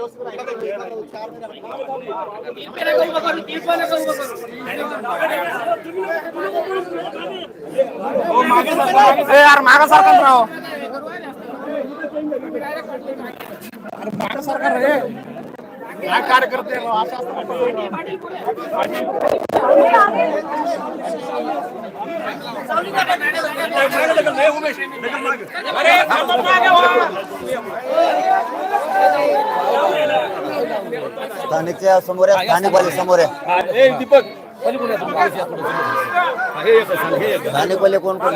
व्यवस्थित यार मागा सरकार राव अरे मागा सरकार रे काय कार्यकर्ते करते स्थानिकच्या समोर आहे स्थानिक समोर आहे दीपक. झाले वाले कोण कोण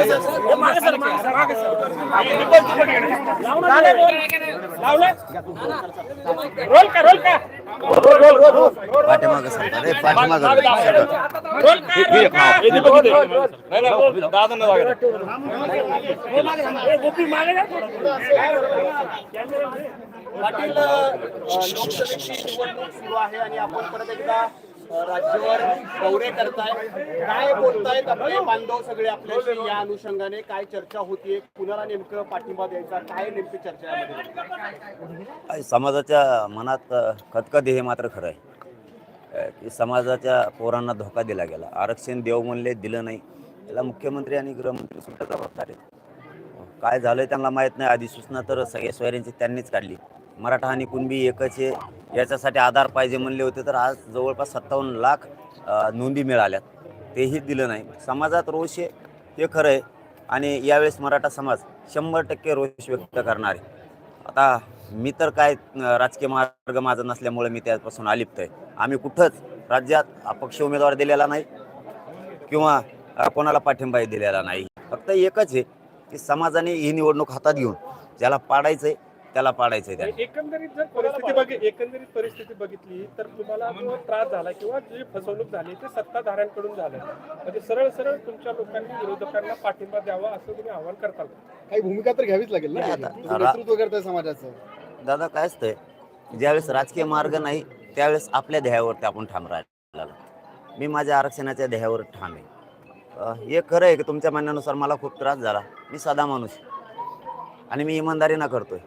पाठीमाग पाठीमागं सरका रे पाठीमागं पाटील अ, लोकसभेची निवडणूक सुरू आहे आणि आपण परत एकदा अ, राज्यावर दौरे करताय. काय बोलतायत आपले बांधव सगळे आपल्याशी या अनुषंगाने? काय चर्चा होतीये? कुणाला नेमकं पाठिंबा द्यायचा? काय नेमकी चर्चा यामध्ये? समाजाच्या मनात अ, खतखत हे मात्र खरं आहे. की समाजाच्या पोरांना धोका दिला गेला. आरक्षण देव म्हणले दिलं नाही. याला मुख्यमंत्री आणि गृहमंत्री सुद्धा जबाबदार आहेत. काय झालं त्यांना माहीत नाही. अधिसूचना तर सगळ्या सोयऱ्यांची त्यांनीच काढली. मराठा आणि कुणबी एकच आहे याच्यासाठी आधार पाहिजे म्हणले होते तर आज जवळपास सत्तावन्न लाख नोंदी मिळाल्यात. तेही दिलं नाही. समाजात रोष आहे हे खरं आहे. आणि यावेळेस मराठा समाज शंभर टक्के रोष व्यक्त करणार. आहे आता मी तर काय राजकीय मार्ग माझा नसल्यामुळे मी त्यापासून अलिप्त आहे. आम्ही कुठंच राज्यात अपक्ष उमेदवार दिलेला नाही किंवा कोणाला पाठिंबाही दिलेला नाही. फक्त एकच आहे की समाजाने ही निवडणूक हातात घेऊन ज्याला पाडायचं आहे त्याला पाडायचं आहे त्याने एकंदरीत जर परिस्थिती एकंदरीत परिस्थिती बघितली तर तुम्हाला जो त्रास झाला किंवा जी फसवणूक झाली ते सत्ताधाऱ्यांकडून झालं. म्हणजे सरळ सरळ तुमच्या लोकांनी विरोधकांना पाठिंबा द्यावा असं तुम्ही आवाहन करताल काही भूमिका तर घ्यावीच लागेल ना? आता. तुम्ही नेतृत्व करताय समाजाचं. दादा काय असतंय? ज्यावेळेस राजकीय मार्ग नाही त्यावेळेस आपल्या ध्येयावरती आपण ठाम राहिला मी माझ्या आरक्षणाच्या ध्येयावर ठाम आहे. अं, हे खरं आहे की तुमच्या म्हणण्यानुसार मला खूप त्रास झाला. मी साधा माणूस आहे. आणि मी इमानदारीनं करतोय.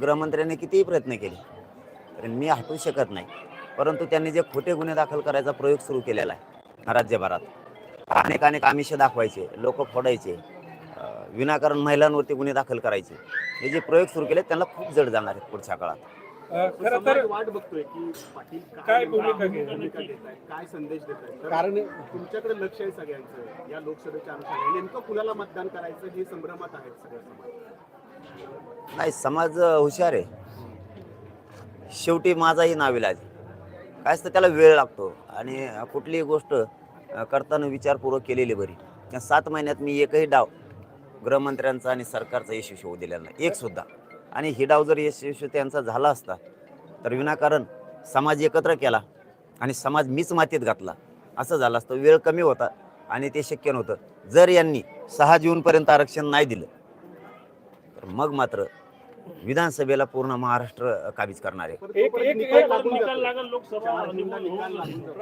गृहमंत्र्यांनी कितीही प्रयत्न केले तरी मी हटू शकत नाही. परंतु त्यांनी जे खोटे गुन्हे दाखल करायचा प्रयोग सुरू केलेला आहे राज्यभरात. अनेक अनेक आमिष दाखवायचे लोक फोडायचे विनाकारण महिलांवरती गुन्हे दाखल करायचे. हे जे प्रयोग सुरू केले त्यांना खूप जड जाणार आहेत पुढच्या काळात. खरं तर वाट बघतोय की पाटील काय भूमिका काय संदेश देत कारण तुमच्याकडे लक्ष आहे सगळ्यांचं या लोकसभेच्या अनुषंगाने. नेमकं कुणाला मतदान करायचं हे संभ्रमात आहेत सगळं समाज नाही समाज हुशार आहे. शेवटी माझाही नाविलाज आहे. काय असतं त्याला वेळ लागतो. आणि कुठलीही गोष्ट करताना विचारपूर्वक केलेली बरी. सात महिन्यात मी एकही डाव गृहमंत्र्यांचा आणि सरकारचा यशस्वी होऊ दिलेला नाही. एक सुद्धा. आणि ही डाव जर यशस्वी त्यांचा झाला असता तर विनाकारण समाज एकत्र केला आणि समाज मीच मातीत घातला. असं झालं असतं. वेळ कमी होता आणि ते शक्य नव्हतं. जर यांनी सहा जूनपर्यंत आरक्षण नाही दिलं तर मग मात्र विधानसभेला पूर्ण महाराष्ट्र काबीज करणार आहे. एक- एक- एक निकाल. लागेल लोकसभा.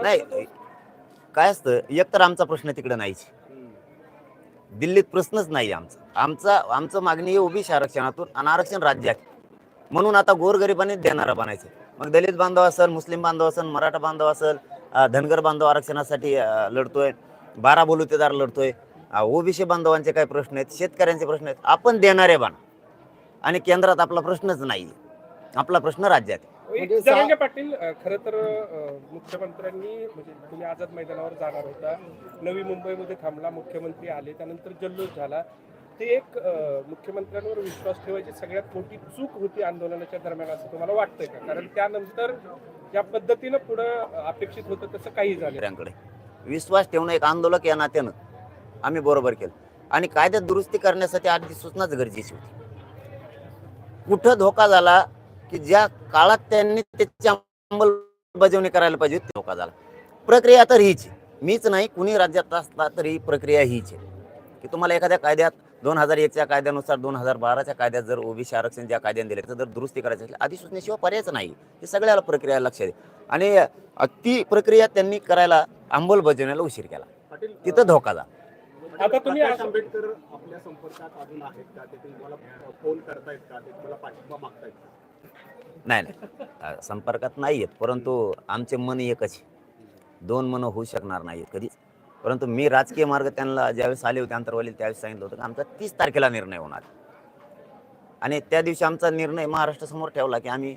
नाही काय असतं एक तर आमचा प्रश्न तिकडे नाहीच. दिल्लीत प्रश्नच नाही आमचा. आमचा आमचं मागणी आहे ओबीसी आरक्षणातून आणि आरक्षण राज्यात म्हणून आता गोरगरिबांनी देणारा बनायचं. मग दलित बांधव असेल मुस्लिम बांधव असेल मराठा बांधव असेल अं, धनगर बांधव आरक्षणासाठी अं, लढतोय बारा बलुतेदार लढतोय ओबीसी बांधवांचे काय प्रश्न आहेत शेतकऱ्यांचे प्रश्न आहेत. आपण देणारे बना. आणि केंद्रात आपला प्रश्नच नाही. आपला प्रश्न राज्यात. आहे. म्हणजे जरांगे पाटील अं, खरं तर अं, मुख्यमंत्र्यांनी म्हणजे तुम्ही आझाद मैदानावर जाणार होता. नवी मुंबईमध्ये थांबला मुख्यमंत्री आले त्यानंतर जल्लोष झाला. ते एक अं, मुख्यमंत्र्यांवर विश्वास ठेवायची सगळ्यात मोठी चूक होती आंदोलनाच्या दरम्यान असं तुम्हाला वाटतंय का? कारण त्यानंतर ज्या पद्धतीनं पुढं अपेक्षित होतं तसं काही झालं शेतकऱ्यांकडे विश्वास ठेवणं एक आंदोलक या नात्यानं. आम्ही बरोबर केलं. आणि कायद्यात दुरुस्ती करण्यासाठी आधी सूचनाच गरजेची होती. कुठं धोका झाला की ज्या काळात त्यांनी त्याची अंमलबजावणी करायला पाहिजे धोका झाला. प्रक्रिया तर हीच आहे. मीच नाही कुणी राज्यात असला तर ही प्रक्रिया हीच आहे. की तुम्हाला एखाद्या कायद्यात दोन हजार एकच्या कायद्यानुसार दोन हजार बाराच्या कायद्यात जर ओबीसी आरक्षण ज्या कायद्याने दिले तर जर दुरुस्ती करायची असेल अधिसूचनेशिवाय पर्यायच नाही. हे सगळ्याला प्रक्रिया लक्षात आहे. आणि ती प्रक्रिया त्यांनी करायला अंमलबजावणीला उशीर केला. तिथं धोका झाला. आता तुम्ही आंबेडकर आपल्या संपर्कात अजून आहेत का? ते तुम्हाला फोन करतायत का? ते तुम्हाला पाठिंबा मागतायत का? नाही नाही. संपर्कात नाही आहेत परंतु आमचे मन एकच. दोन मन होऊ शकणार नाहीत कधीच. परंतु मी राजकीय मार्ग त्यांना ज्यावेळेस आले होते अंतरवाली त्यावेळेस सांगितलं होतं की आमचा तीस तारखेला निर्णय होणार आणि त्या दिवशी आमचा निर्णय महाराष्ट्रासमोर ठेवला की आम्ही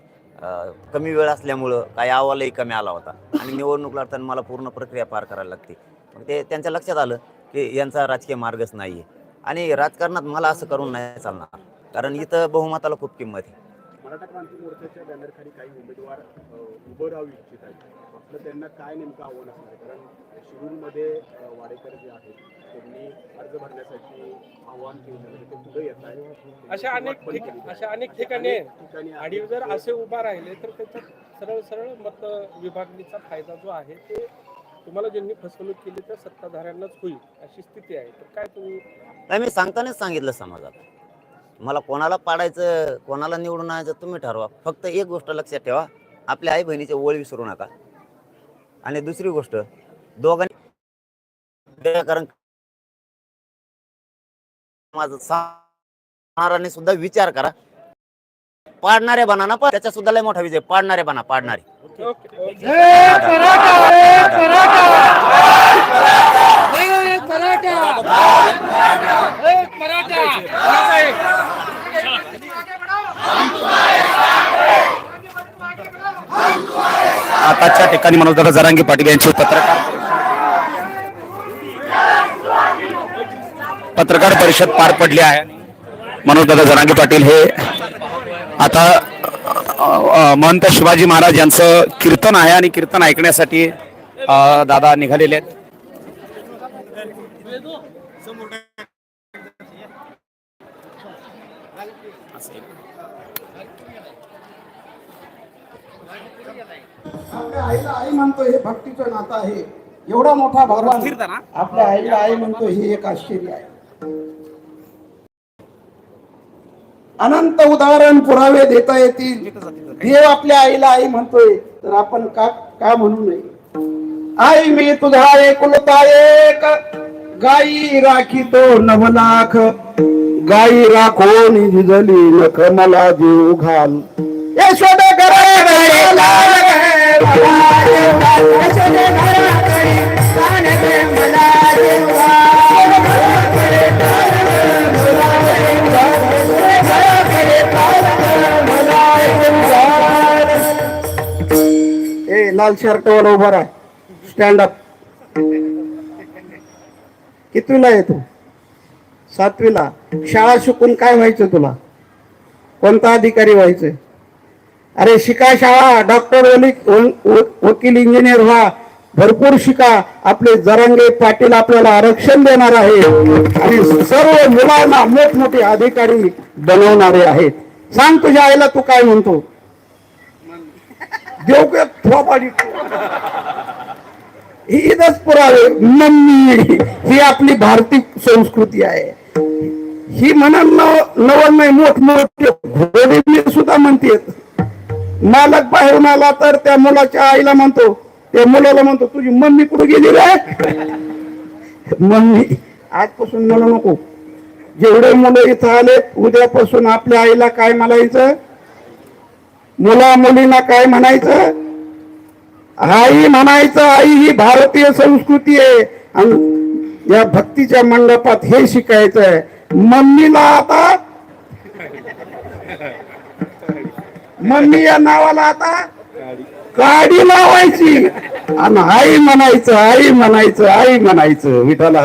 कमी वेळ असल्यामुळं काही अहवालही कमी आला होता. आणि निवडणूक लढताना मला पूर्ण प्रक्रिया पार करायला लागते. मग ते त्यांच्या लक्षात आलं. की यांचा राजकीय मार्गच नाही आहे आणि राजकारणात मला असं करून नाही चालणार. कारण इथं बहुमताला खूप किंमत आहे. मराठा क्रांती मोर्चाच्या बॅनरखाली काही उमेदवार अ, उभं राहू इच्छित आहेत. आपलं त्यांना काय नेमकं आव्हान असणार आहे? कारण शिरूरमध्ये अ, वाडेकर जे आहेत त्यांनी अर्ज भरण्यासाठी आव्हान केलं म्हणजे ते पुढे येत आहेत. अशा अनेक ठिक अशा अनेक ठिकाणी. ठिकाणी. आणि जर असे उभा राहिले तर त्याच्यात सरळ सरळ मत विभागणीचा फायदा जो आहे ते तुम्हाला ज्यांनी फसवणूक केली तर सत्ताधाऱ्यांनाच होईल अशी स्थिती आहे. तर काय तुम्ही नाही मी सांगतानाच सांगितलं समाजात मला कोणाला पाडायचं कोणाला निवडून आणायचं तुम्ही ठरवा. फक्त एक गोष्ट लक्षात ठेवा. आपल्या आई बहिणीचे ओळ विसरू नका. आणि दुसरी गोष्ट दोघांनी समाजात सुद्धा विचार करा. पाडणारे बना ना पण सुद्धा लय मोठा विजय. पाडणारे बना पाडणारे. आताच्या ठिकाणी मनोजदादा जरांगी पाटील यांची पत्रकार पत्रकार परिषद पार पडली आहे. मनोजदादा जरांगी पाटील हे आता महंत शिवाजी महाराज यांचं कीर्तन आहे आणि कीर्तन ऐकण्यासाठी दादा निघालेले आहेत. आपल्या आईला आई म्हणतो हे भक्तीचं नातं आहे. एवढा मोठा भगवान आपल्या आईला आई म्हणतो हे एक आश्चर्य आहे. अनंत उदाहरण पुरावे देता येतील. देव आपल्या आईला आई म्हणतोय तर आपण का का म्हणू नये? आई मी तुझा एकुलता एक. गाई राखी तो नवलाख गाई राखून झिजली नख मला जीव घाल. यशोद लाल शर्ट वर उभा राह. स्टँड अप कितवीला येतो सातवीला. शाळा शिकून काय व्हायचं तुला? कोणता अधिकारी व्हायचं अरे शिका शाळा डॉक्टर वकील इंजिनियर व्हा. भरपूर शिका. आपले जरंगे पाटील आपल्याला आरक्षण देणार आहे. आणि सर्व मुलांना मोठमोठे अधिकारी बनवणारे आहेत. सांग तुझ्या आईला तू काय म्हणतो? देऊ थोपाडी ही पुरावे. मम्मी ही आपली भारतीय संस्कृती आहे. ही म्हणा नवल नाही मोठ मोठे घोडे सुद्धा म्हणते मालक बाहेरून आला तर त्या मुलाच्या आईला म्हणतो त्या मुलाला म्हणतो तुझी मम्मी कुठे गेली रे? मम्मी आजपासून म्हणू नको. जेवढे मुलं इथं आले उद्यापासून आपल्या आईला काय म्हणायचं? मुला मुलींना काय म्हणायचं? आई म्हणायचं आई ही भारतीय संस्कृती आहे. आणि या भक्तीच्या मंडपात हे शिकायचं आहे मम्मीला आता मम्मी या नावाला आता काडी लावायची. आणि आई म्हणायचं आई म्हणायचं आई म्हणायचं. विठाला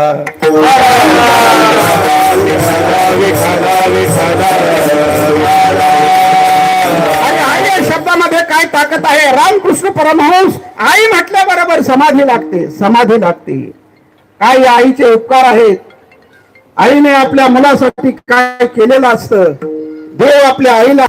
काय ताकद आहे? रामकृष्ण परमहंस. आई म्हटल्याबरोबर समाधी लागते समाधी लागते. काय या आईचे उपकार आहेत. आईने आपल्या मुलासाठी काय केलेलं असतं? देव आपल्या आईला